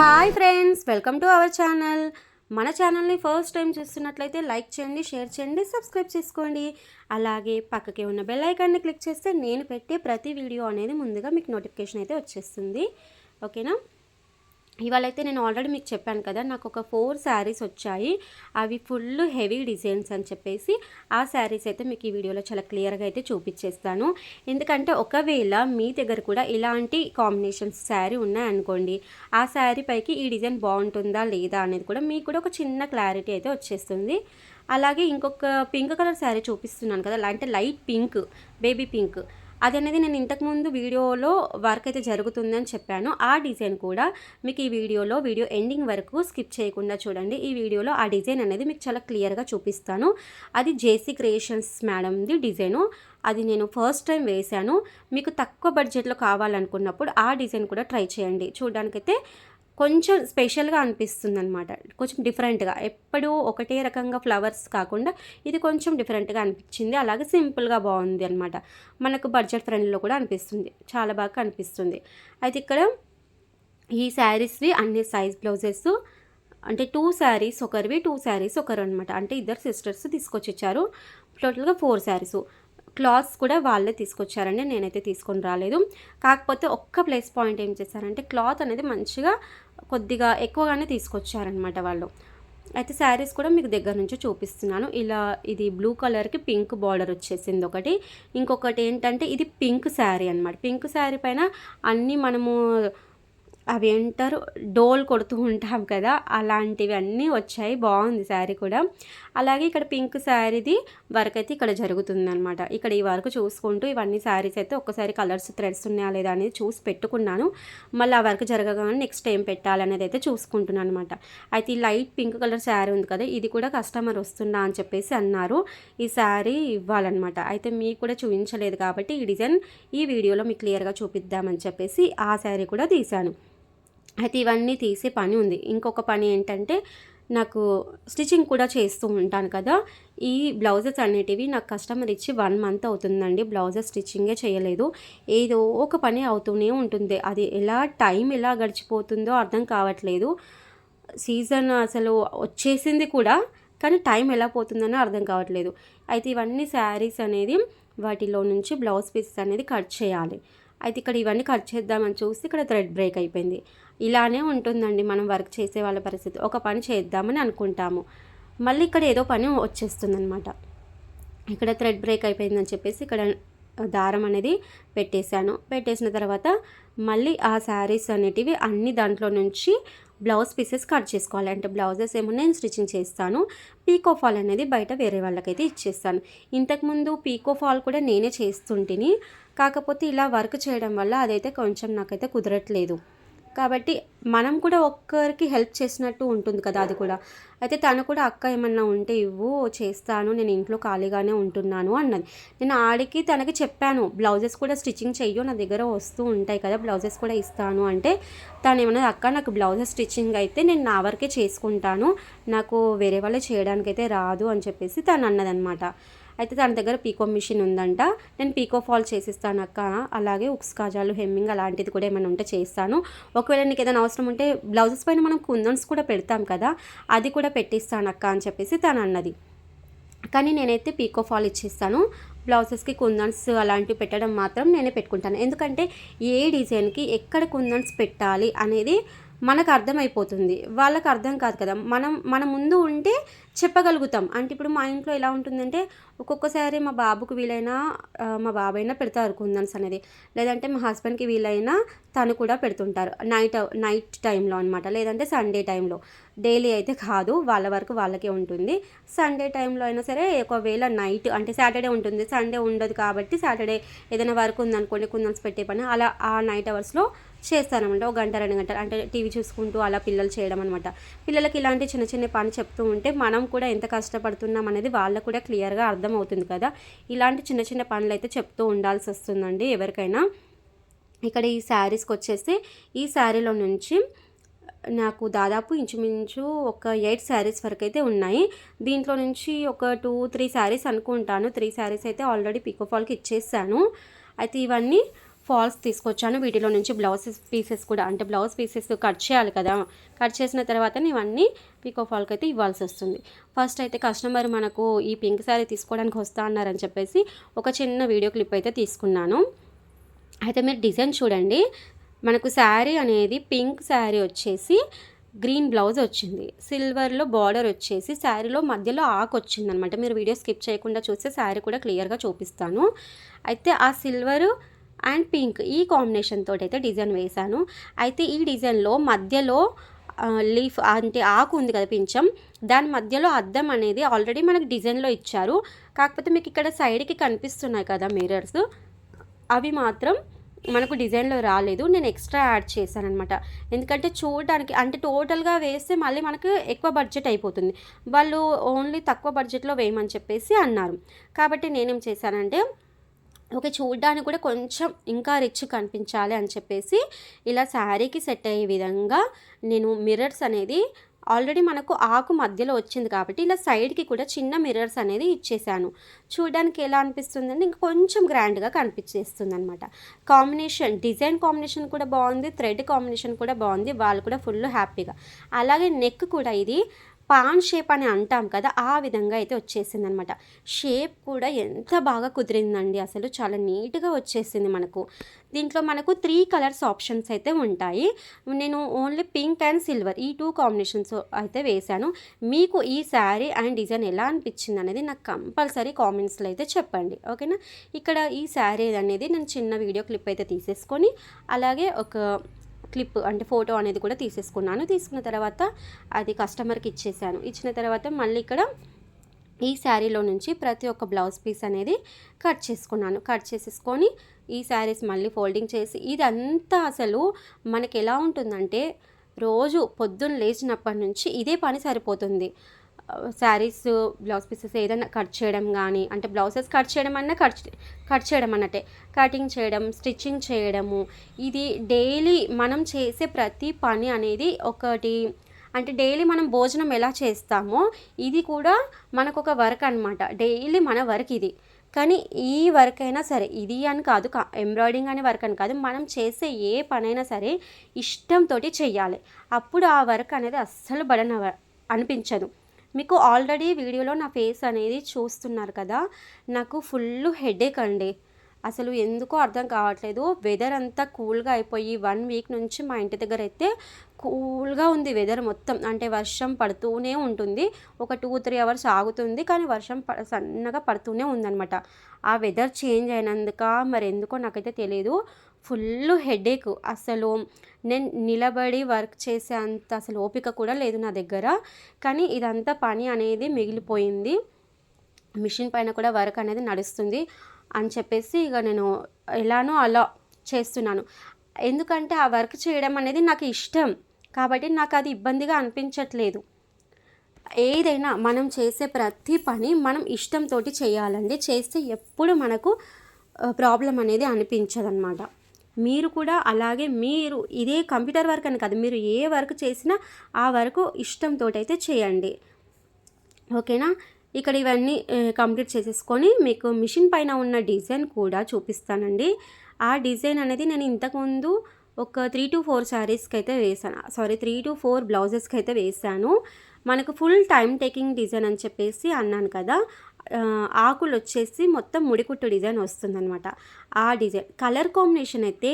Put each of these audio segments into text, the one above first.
Hi friends welcome to our channel. మన ఛానల్ని first time చూస్తున్నట్లయితే లైక్ చేయండి షేర్ చేయండి సబ్స్క్రైబ్ చేసుకోండి. అలాగే పక్కకి ఉన్న బెల్ ఐకాన్ని క్లిక్ చేస్తే నేను పెట్టే ప్రతి వీడియో అనేది ముందుగా మీకు నోటిఫికేషన్ అయితే వచ్చేస్తుంది. ఓకేనా? ఇవాళ అయితే నేను ఆల్రెడీ మీకు చెప్పాను కదా నాకు ఒక ఫోర్ శారీస్ వచ్చాయి. అవి ఫుల్ హెవీ డిజైన్స్ అని చెప్పేసి ఆ శారీస్ అయితే మీకు ఈ వీడియోలో చాలా క్లియర్గా అయితే చూపించేస్తాను. ఎందుకంటే ఒకవేళ మీ దగ్గర కూడా ఇలాంటి కాంబినేషన్స్ శారీ ఉన్నాయనుకోండి ఆ శారీ పైకి ఈ డిజైన్ బాగుంటుందా లేదా అనేది కూడా మీకు కూడా ఒక చిన్న క్లారిటీ అయితే వచ్చేస్తుంది. అలాగే ఇంకొక పింక్ కలర్ శారీ చూపిస్తున్నాను కదా అంటే లైట్ పింక్ బేబీ పింక్. అది అనేది నేను ఇంతకుముందు వీడియోలో వర్క్ అయితే జరుగుతుందని చెప్పాను. ఆ డిజైన్ కూడా మీకు ఈ వీడియోలో వీడియో ఎండింగ్ వరకు స్కిప్ చేయకుండా చూడండి. ఈ వీడియోలో ఆ డిజైన్ అనేది మీకు చాలా క్లియర్గా చూపిస్తాను. అది జేసీ క్రియేషన్స్ మేడంది డిజైను. అది నేను ఫస్ట్ టైం వేశాను. మీకు తక్కువ బడ్జెట్లో కావాలనుకున్నప్పుడు ఆ డిజైన్ కూడా ట్రై చేయండి. చూడడానికైతే కొంచెం స్పెషల్గా అనిపిస్తుంది అనమాట కొంచెం డిఫరెంట్గా. ఎప్పుడూ ఒకటే రకంగా ఫ్లవర్స్ కాకుండా ఇది కొంచెం డిఫరెంట్గా అనిపించింది. అలాగే సింపుల్గా బాగుంది అనమాట మనకు బడ్జెట్ ఫ్రెండ్లో కూడా అనిపిస్తుంది. చాలా బాగా కనిపిస్తుంది. అయితే ఇక్కడ ఈ శారీస్వి అన్ని సైజ్ బ్లౌజెస్ అంటే టూ శారీస్ ఒకరివి టూ శారీస్ ఒకరు అనమాట అంటే ఇద్దరు సిస్టర్స్ తీసుకొచ్చి ఇచ్చారు. టోటల్గా ఫోర్ శారీస్. క్లాత్స్ కూడా వాళ్ళే తీసుకొచ్చారండి నేనైతే తీసుకొని రాలేదు. కాకపోతే ఒక్క ప్లేస్ పాయింట్ ఏం చేశారంటే క్లాత్ అనేది మంచిగా కొద్దిగా ఎక్కువగానే తీసుకొచ్చారనమాట వాళ్ళు. అయితే శారీస్ కూడా మీకు దగ్గర నుంచి చూపిస్తున్నాను. ఇలా ఇది బ్లూ కలర్కి పింక్ బార్డర్ వచ్చేసింది ఒకటి. ఇంకొకటి ఏంటంటే ఇది పింక్ శారీ అనమాట పింక్ శారీ పైన అన్నీ మనము అవి ఏంటారు? డోల్ కొడుతూ ఉంటాం కదా అలాంటివి అన్నీ వచ్చాయి. బాగుంది శారీ కూడా. అలాగే ఇక్కడ పింక్ శారీది వర్క్ అయితే ఇక్కడ జరుగుతుందనమాట ఇక్కడ ఈ వర్క్ చూసుకుంటూ ఇవన్నీ శారీస్ అయితే ఒక్కసారి కలర్స్ థ్రెడ్స్ ఉన్నాయా లేదా అనేది చూసి పెట్టుకున్నాను. మళ్ళీ ఆ వర్క్ జరగగానే నెక్స్ట్ ఏం పెట్టాలనేది అయితే చూసుకుంటున్నాను అనమాట అయితే ఈ లైట్ పింక్ కలర్ శారీ ఉంది కదా ఇది కూడా కస్టమర్ వస్తుందా అని చెప్పేసి అన్నారు. ఈ శారీ ఇవ్వాలన్నమాట. అయితే మీకు కూడా చూపించలేదు కాబట్టి ఈ డిజైన్ ఈ వీడియోలో మీకు క్లియర్గా చూపిద్దామని చెప్పేసి ఆ శారీ కూడా తీశాను. అయితే ఇవన్నీ తీసే పని ఉంది. ఇంకొక పని ఏంటంటే నాకు స్టిచ్చింగ్ కూడా చేస్తూ ఉంటాను కదా. ఈ బ్లౌజెస్ అనేటివి నాకు కస్టమర్ ఇచ్చి వన్ మంత్ అవుతుందండి. బ్లౌజెస్ స్టిచ్చింగే చేయలేదు. ఏదో ఒక పని అవుతూనే ఉంటుంది. అది ఎలా టైం ఎలా గడిచిపోతుందో అర్థం కావట్లేదు. సీజన్ అసలు వచ్చేసింది కూడా కానీ టైం ఎలా పోతుందనో అర్థం కావట్లేదు. అయితే ఇవన్నీ శారీస్ అనేది వాటిలో నుంచి బ్లౌజ్ పీసెస్ అనేది కట్ చేయాలి. అయితే ఇక్కడ ఇవన్నీ కట్ చేద్దామని చూస్తే ఇక్కడ థ్రెడ్ బ్రేక్ అయిపోయింది. ఇలానే ఉంటుందండి మనం వర్క్ చేసే వాళ్ళ పరిస్థితి. ఒక పని చేద్దామని అనుకుంటాము. మళ్ళీ ఇక్కడ ఏదో పని వచ్చేస్తుందనమాట ఇక్కడ థ్రెడ్ బ్రేక్ అయిపోయిందని చెప్పేసి ఇక్కడ దారం అనేది పెట్టేశాను. పెట్టేసిన తర్వాత మళ్ళీ ఆ శారీస్ అనేటివి అన్ని దాంట్లో నుంచి బ్లౌజ్ పీసెస్ కట్ చేసుకోవాలి. అంటే బ్లౌజెస్ ఏమో నేను స్టిచ్చింగ్ చేస్తాను. పీకో ఫాల్ అనేది బయట వేరే వాళ్ళకైతే ఇచ్చేస్తాను. ఇంతకుముందు పీకో ఫాల్ కూడా నేనే చేస్తుంటిని. కాకపోతే ఇలా వర్క్ చేయడం వల్ల అదైతే కొంచెం నాకైతే కుదరట్లేదు. కాబట్టి మనం కూడా ఒక్కరికి హెల్ప్ చేసినట్టు ఉంటుంది కదా అది కూడా. అయితే తను కూడా అక్క ఏమన్నా ఉంటే ఇవ్వు చేస్తాను నేను ఇంట్లో ఖాళీగానే ఉంటున్నాను అన్నది. నేను ఆడికి తనకి చెప్పాను బ్లౌజెస్ కూడా స్టిచ్చింగ్ చెయ్యు నా దగ్గర వస్తూ ఉంటాయి కదా బ్లౌజెస్ కూడా ఇస్తాను అంటే తను ఏమన్నది అక్క నాకు బ్లౌజెస్ స్టిచ్చింగ్ అయితే నేను నా వరకే చేసుకుంటాను నాకు వేరే వాళ్ళు చేయడానికైతే రాదు అని చెప్పేసి తను అన్నదనమాట. అయితే తన దగ్గర పీకో మిషన్ ఉందంట. నేను పీకో ఫాల్ చేసిస్తాను అక్క. అలాగే ఉక్స్ కాజాలు హెమ్మింగ్ అలాంటిది కూడా ఏమైనా ఉంటే చేస్తాను. ఒకవేళ నీకు ఏదైనా అవసరం ఉంటే బ్లౌజెస్ పైన మనం కుందన్స్ కూడా పెడతాం కదా అది కూడా పెట్టిస్తాను అక్క అని చెప్పేసి తను అన్నది. కానీ నేనైతే పీకో ఫాల్ ఇచ్చేస్తాను. బ్లౌజెస్కి కుందన్స్ అలాంటివి పెట్టడం మాత్రం నేనే పెట్టుకుంటాను. ఎందుకంటే ఏ డిజైన్కి ఎక్కడ కుందన్స్ పెట్టాలి అనేది మనకు అర్థమైపోతుంది. వాళ్ళకి అర్థం కాదు కదా. మనం మన ముందు ఉంటే చెప్పగలుగుతాం. అంటే ఇప్పుడు మా ఇంట్లో ఎలా ఉంటుందంటే ఒక్కొక్కసారి మా బాబుకు వీలైనా మా బాబైనా పెడతారు కుందన్స్ అనేది. లేదంటే మా హస్బెండ్కి వీలైనా తను కూడా పెడుతుంటారు. నైట్ నైట్ టైంలో అనమాట లేదంటే సండే టైంలో. డైలీ అయితే కాదు వాళ్ళ వరకు వాళ్ళకే ఉంటుంది. సండే టైంలో అయినా సరే ఒకవేళ నైట్ అంటే సాటర్డే ఉంటుంది. సండే ఉండదు కాబట్టి సాటర్డే ఏదైనా వర్క్ ఉందనుకోండి కుందన్స్ పెట్టే పని అలా ఆ నైట్ అవర్స్లో చేస్తానమాట ఒక గంట రెండు గంటలు అంటే టీవీ చూసుకుంటూ అలా పిల్లలు చేయడం అనమాట పిల్లలకి ఇలాంటి చిన్న చిన్న పని చెప్తూ ఉంటే మనం కూడా ఎంత కష్టపడుతున్నాం అనేది వాళ్ళకు కూడా క్లియర్గా అర్థమవుతుంది కదా. ఇలాంటి చిన్న చిన్న పనులు అయితే చెప్తూ ఉండాల్సి వస్తుందండి ఎవరికైనా. ఇక్కడ ఈ శారీస్కి వచ్చేసి ఈ శారీలో నుంచి నాకు దాదాపు ఇంచుమించు ఒక ఎయిట్ శారీస్ వరకు అయితే ఉన్నాయి. దీంట్లో నుంచి ఒక టూ త్రీ శారీస్ అనుకుంటాను. త్రీ శారీస్ అయితే ఆల్రెడీ పికోఫాల్కి ఇచ్చేసాను. అయితే ఇవన్నీ ఫాల్స్ తీసుకొచ్చాను. వీటిలో నుంచి బ్లౌజ్ పీసెస్ కూడా అంటే బ్లౌజ్ పీసెస్ కట్ చేయాలి కదా. కట్ చేసిన తర్వాత ఇవన్నీ పీకో ఫాల్కి అయితే ఇవ్వాల్సి వస్తుంది. ఫస్ట్ అయితే కస్టమర్ మనకు ఈ పింక్ శారీ తీసుకోవడానికి వస్తా అన్నారని చెప్పేసి ఒక చిన్న వీడియో క్లిప్ అయితే తీసుకున్నాను. అయితే మీరు డిజైన్ చూడండి. మనకు శారీ అనేది పింక్ శారీ వచ్చేసి గ్రీన్ బ్లౌజ్ వచ్చింది. సిల్వర్లో బార్డర్ వచ్చేసి శారీలో మధ్యలో ఆకు వచ్చింది అనమాట మీరు వీడియో స్కిప్ చేయకుండా చూస్తే శారీ కూడా క్లియర్గా చూపిస్తాను. అయితే ఆ సిల్వర్ అండ్ పింక్. ఈ కాంబినేషన్ తోటి అయితే డిజైన్ వేశాను. అయితే ఈ డిజైన్లో మధ్యలో లీఫ్ అంటే ఆకు ఉంది కదా పించం దాని మధ్యలో అద్దం అనేది ఆల్రెడీ మనకు డిజైన్లో ఇచ్చారు. కాకపోతే మీకు ఇక్కడ సైడ్కి కనిపిస్తున్నాయి కదా మిరర్స్ అవి మాత్రం మనకు డిజైన్లో రాలేదు. నేను ఎక్స్ట్రా యాడ్ చేశాను అనమాట ఎందుకంటే చూడడానికి అంటే టోటల్గా వేస్తే మళ్ళీ మనకు ఎక్కువ బడ్జెట్ అయిపోతుంది. వాళ్ళు ఓన్లీ తక్కువ బడ్జెట్లో వేయమని చెప్పేసి అన్నారు. కాబట్టి నేనేం చేశానంటే ఓకే చూడడానికి కూడా కొంచెం ఇంకా రిచ్ కనిపించాలి అని చెప్పేసి ఇలా శారీకి సెట్ అయ్యే విధంగా నేను మిర్రర్స్ అనేది ఆల్రెడీ మనకు ఆకు మధ్యలో వచ్చింది కాబట్టి ఇలా సైడ్కి కూడా చిన్న మిర్రర్స్ అనేది ఇచ్చేసాను. చూడడానికి ఎలా అనిపిస్తుంది అంటే ఇంకా కొంచెం గ్రాండ్గా కనిపించేస్తుంది అనమాట కాంబినేషన్ డిజైన్ కాంబినేషన్ కూడా బాగుంది థ్రెడ్ కాంబినేషన్ కూడా బాగుంది వాళ్ళు కూడా ఫుల్ హ్యాపీగా. అలాగే నెక్ కూడా ఇది పాన్ షేప్ అని అంటాం కదా ఆ విధంగా అయితే వచ్చేసింది అనమాట షేప్ కూడా ఎంత బాగా కుదిరిందండి అసలు చాలా నీట్గా వచ్చేసింది మనకు. దీంట్లో మనకు త్రీ కలర్స్ ఆప్షన్స్ అయితే ఉంటాయి. నేను ఓన్లీ పింక్ అండ్ సిల్వర్ ఈ టూ కాంబినేషన్స్ అయితే వేశాను. మీకు ఈ శారీ అండ్ డిజైన్ ఎలా అనిపించింది అనేది నాకు కంపల్సరీ కామెంట్స్లో అయితే చెప్పండి ఓకేనా? ఇక్కడ ఈ శారీ అనేది నేను చిన్న వీడియో క్లిప్ అయితే తీసేసుకొని అలాగే ఒక క్లిప్ అంటే ఫోటో అనేది కూడా తీసేసుకున్నాను. తీసుకున్న తర్వాత అది కస్టమర్కి ఇచ్చేసాను. ఇచ్చిన తర్వాత మళ్ళీ ఇక్కడ ఈ శారీలో నుంచి ప్రతి ఒక్క బ్లౌజ్ పీస్ అనేది కట్ చేసుకున్నాను. కట్ చేసేసుకొని ఈ శారీస్ మళ్ళీ ఫోల్డింగ్ చేసి ఇదంతా అసలు మనకి ఎలా ఉంటుందంటే రోజు పొద్దున్న లేచినప్పటి నుంచి ఇదే పని సరిపోతుంది. శారీస్ బ్లౌజ్ పీసెస్ ఏదైనా కట్ చేయడం కానీ అంటే బ్లౌజెస్ కట్ చేయడం అన్నా కట్ కట్ చేయడం అన్నట్టే. కటింగ్ చేయడం స్టిచ్చింగ్ చేయడము ఇది డైలీ మనం చేసే ప్రతి పని అనేది ఒకటి. అంటే డైలీ మనం భోజనం ఎలా చేస్తామో ఇది కూడా మనకు ఒక వర్క్ అనమాట డైలీ మన వర్క్ ఇది. కానీ ఈ వర్క్ అయినా సరే ఇది అని కాదు ఎంబ్రాయిడింగ్ అనే వర్క్ అని కాదు మనం చేసే ఏ పనైనా సరే ఇష్టంతో చేయాలి అప్పుడు ఆ వర్క్ అనేది అస్సలు బడన అనిపించదు. మీకు ఆల్రెడీ వీడియోలో నా ఫేస్ అనేది చూస్తున్నారు కదా నాకు ఫుల్ హెడేక్ అండి. అసలు ఎందుకో అర్థం కావట్లేదు. వెదర్ అంతా కూల్గా అయిపోయి వన్ వీక్ నుంచి మా ఇంటి దగ్గర అయితే కూల్గా ఉంది వెదర్ మొత్తం. అంటే వర్షం పడుతూనే ఉంటుంది. ఒక టూ త్రీ అవర్స్ ఆగుతుంది. కానీ వర్షం ప సన్నగా పడుతూనే ఉందన్నమాట. ఆ వెదర్ చేంజ్ అయినందుక? మరి ఎందుకో నాకైతే తెలియదు ఫుల్ హెడేక్. అసలు నేను నిలబడి వర్క్ చేసే అంత అసలు ఓపిక కూడా లేదు నా దగ్గర. కానీ ఇదంతా పని అనేది మిగిలిపోయింది. మిషన్ పైన కూడా వర్క్ అనేది నడుస్తుంది అని చెప్పేసి ఇక నేను ఎలానో అలా చేస్తున్నాను. ఎందుకంటే ఆ వర్క్ చేయడం అనేది నాకు ఇష్టం. కాబట్టి నాకు అది ఇబ్బందిగా అనిపించట్లేదు. ఏదైనా మనం చేసే ప్రతి పని మనం ఇష్టంతో చేయాలండి. చేస్తే ఎప్పుడు మనకు ప్రాబ్లం అనేది అనిపించదన్నమాట. మీరు కూడా అలాగే మీరు ఇదే కంప్యూటర్ వర్క్ అని కాదు మీరు ఏ వర్క్ చేసినా ఆ వర్క్ ఇష్టంతో అయితే చేయండి. ఓకేనా? ఇక్కడ ఇవన్నీ కంప్లీట్ చేసేసుకొని మీకు మిషన్ పైన ఉన్న డిజైన్ కూడా చూపిస్తానండి. ఆ డిజైన్ అనేది నేను ఇంతకుముందు ఒక త్రీ టు ఫోర్ శారీస్కి అయితే వేసాను. సారీ త్రీ టు ఫోర్ బ్లౌజెస్కి అయితే వేసాను. మనకు ఫుల్ టైం టేకింగ్ డిజైన్ అని చెప్పేసి అన్నాను కదా ఆకులు వచ్చేసి మొత్తం ముడికుట్టు డిజైన్ వస్తుందన్నమాట. ఆ డిజైన్ కలర్ కాంబినేషన్ అయితే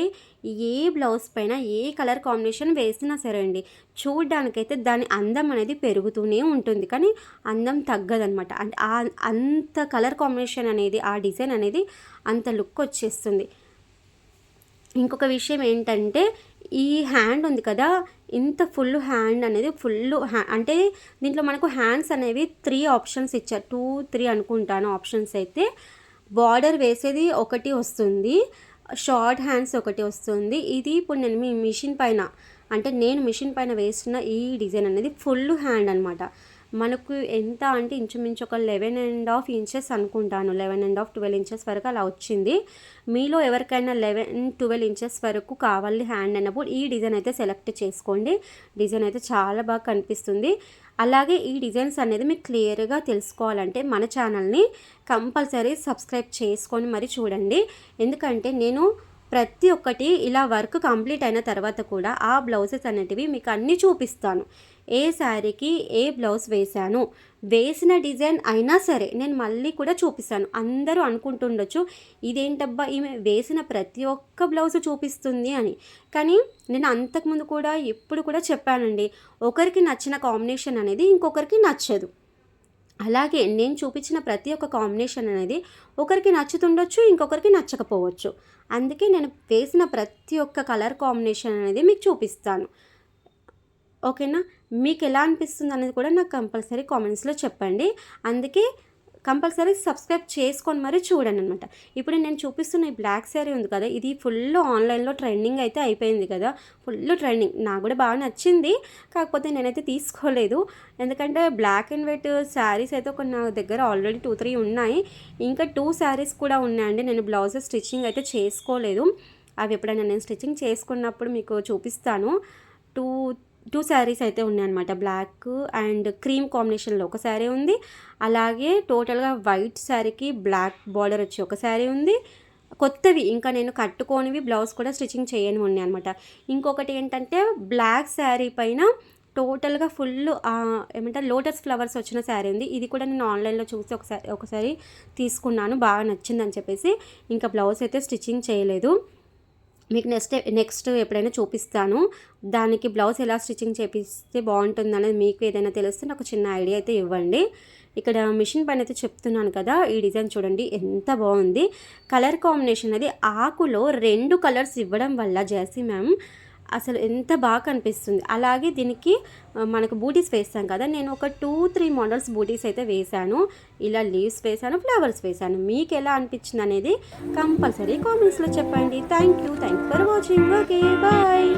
ఏ బ్లౌజ్ పైన ఏ కలర్ కాంబినేషన్ వేసినా సరే అండి చూడ్డానికైతే దాని అందం అనేది పెరుగుతూనే ఉంటుంది. కానీ అందం తగ్గదనమాట అంటే అంత కలర్ కాంబినేషన్ అనేది ఆ డిజైన్ అనేది అంత లుక్ వచ్చేస్తుంది. ఇంకొక విషయం ఏంటంటే ఈ హ్యాండ్ ఉంది కదా ఇంత ఫుల్ హ్యాండ్ అనేది ఫుల్ హ్యా అంటే దీంట్లో మనకు హ్యాండ్స్ అనేవి త్రీ ఆప్షన్స్ ఇచ్చారు. టూ త్రీ అనుకుంటాను ఆప్షన్స్ అయితే. బార్డర్ వేసేది ఒకటి వస్తుంది. షార్ట్ హ్యాండ్స్ ఒకటి వస్తుంది. ఇది ఇప్పుడు నేను మీ మిషన్ పైన అంటే నేను మిషన్ పైన వేసిన ఈ డిజైన్ అనేది ఫుల్ హ్యాండ్ అనమాట మనకు ఎంత అంటే ఇంచుమించు ఒక లెవెన్ అండ్ హాఫ్ ఇంచెస్ అనుకుంటాను. Eleven and half twelve inches వరకు అలా వచ్చింది. మీలో ఎవరికైనా లెవెన్ ట్వెల్వ్ ఇంచెస్ వరకు కావాలి హ్యాండ్ అన్నప్పుడు ఈ డిజైన్ అయితే సెలెక్ట్ చేసుకోండి. డిజైన్ అయితే చాలా బాగా కనిపిస్తుంది. అలాగే ఈ డిజైన్స్ అనేది మీకు క్లియర్గా తెలుసుకోవాలంటే మన ఛానల్ని కంపల్సరీ సబ్స్క్రైబ్ చేసుకొని మరి చూడండి. ఎందుకంటే నేను ప్రతి ఒక్కటి ఇలా వర్క్ కంప్లీట్ అయిన తర్వాత కూడా ఆ బ్లౌజెస్ అనేటివి మీకు అన్నీ చూపిస్తాను. ఏ శారీకి ఏ బ్లౌజ్ వేశాను వేసిన డిజైన్ అయినా సరే నేను మళ్ళీ కూడా చూపిస్తాను. అందరూ అనుకుంటుండొచ్చు ఇదేంటబ్బా ఈమె వేసిన ప్రతి ఒక్క బ్లౌజ్ చూపిస్తుంది అని. కానీ నేను అంతకుముందు కూడా ఎప్పుడు కూడా చెప్పానండి ఒకరికి నచ్చిన కాంబినేషన్ అనేది ఇంకొకరికి నచ్చదు. అలాగే నేను చూపించిన ప్రతి ఒక్క కాంబినేషన్ అనేది ఒకరికి నచ్చుతుండొచ్చు ఇంకొకరికి నచ్చకపోవచ్చు. అందుకే నేను వేసిన ప్రతి ఒక్క కలర్ కాంబినేషన్ అనేది మీకు చూపిస్తాను. ఓకేనా? మీకు ఎలా అనిపిస్తుంది అనేది కూడా నాకు కంపల్సరీ కామెంట్స్లో చెప్పండి. అందుకే కంపల్సరీ సబ్స్క్రైబ్ చేసుకొని మరీ చూడండి అనమాట ఇప్పుడు నేను చూపిస్తున్న ఈ బ్లాక్ శారీ ఉంది కదా ఇది ఫుల్ ఆన్లైన్లో ట్రెండింగ్ అయితే అయిపోయింది కదా ఫుల్ ట్రెండింగ్. నాకు కూడా బాగా నచ్చింది. కాకపోతే నేనైతే తీసుకోలేదు. ఎందుకంటే బ్లాక్ అండ్ వైట్ శారీస్ అయితే ఒక నా దగ్గర ఆల్రెడీ టూ త్రీ ఉన్నాయి. ఇంకా టూ శారీస్ కూడా ఉన్నాయండి. నేను బ్లౌజెస్ స్టిచ్చింగ్ అయితే చేసుకోలేదు. అవి ఎప్పుడైనా నేను స్టిచ్చింగ్ చేసుకున్నప్పుడు మీకు చూపిస్తాను. టూ టూ శారీస్ అయితే ఉన్నాయన్నమాట. బ్లాక్ అండ్ క్రీమ్ కాంబినేషన్లో ఒక శారీ ఉంది. అలాగే టోటల్గా వైట్ శారీకి బ్లాక్ బార్డర్ వచ్చి ఒక శారీ ఉంది. కొత్తవి ఇంకా నేను కట్టుకోనివి బ్లౌజ్ కూడా స్టిచ్చింగ్ చేయని ఉన్నాయి అనమాట ఇంకొకటి ఏంటంటే బ్లాక్ శారీ పైన టోటల్గా ఫుల్ ఏమంటారు లోటస్ ఫ్లవర్స్ వచ్చిన శారీ ఉంది. ఇది కూడా నేను ఆన్లైన్లో చూసి ఒకసారి ఒకసారి తీసుకున్నాను. బాగా నచ్చిందని చెప్పేసి. ఇంకా బ్లౌజ్ అయితే స్టిచ్చింగ్ చేయలేదు. మీకు నెక్స్ట్ నెక్స్ట్ ఎప్పుడైనా చూపిస్తాను. దానికి బ్లౌజ్ ఎలా స్టిచ్చింగ్ చేపిస్తే బాగుంటుంది అనేది మీకు ఏదైనా తెలిస్తే నాకు చిన్న ఐడియా అయితే ఇవ్వండి. ఇక్కడ మిషన్ పైన అయితే చెప్తున్నాను కదా ఈ డిజైన్ చూడండి ఎంత బాగుంది. కలర్ కాంబినేషన్ అది ఆకులో రెండు కలర్స్ ఇవ్వడం వల్ల జెర్సీ మ్యామ్ అసలు ఎంత బాగా కనిపిస్తుంది. అలాగే దీనికి మనకు బూటీస్ వేస్తాం కదా. నేను ఒక టూ త్రీ మోడల్స్ బూటీస్ అయితే వేశాను. ఇలా లీవ్స్ వేశాను ఫ్లవర్స్ వేశాను. మీకు ఎలా అనిపించింది అనేది కంపల్సరీ కామెంట్స్లో చెప్పండి. Thank you. Thank for watching. Okay bye.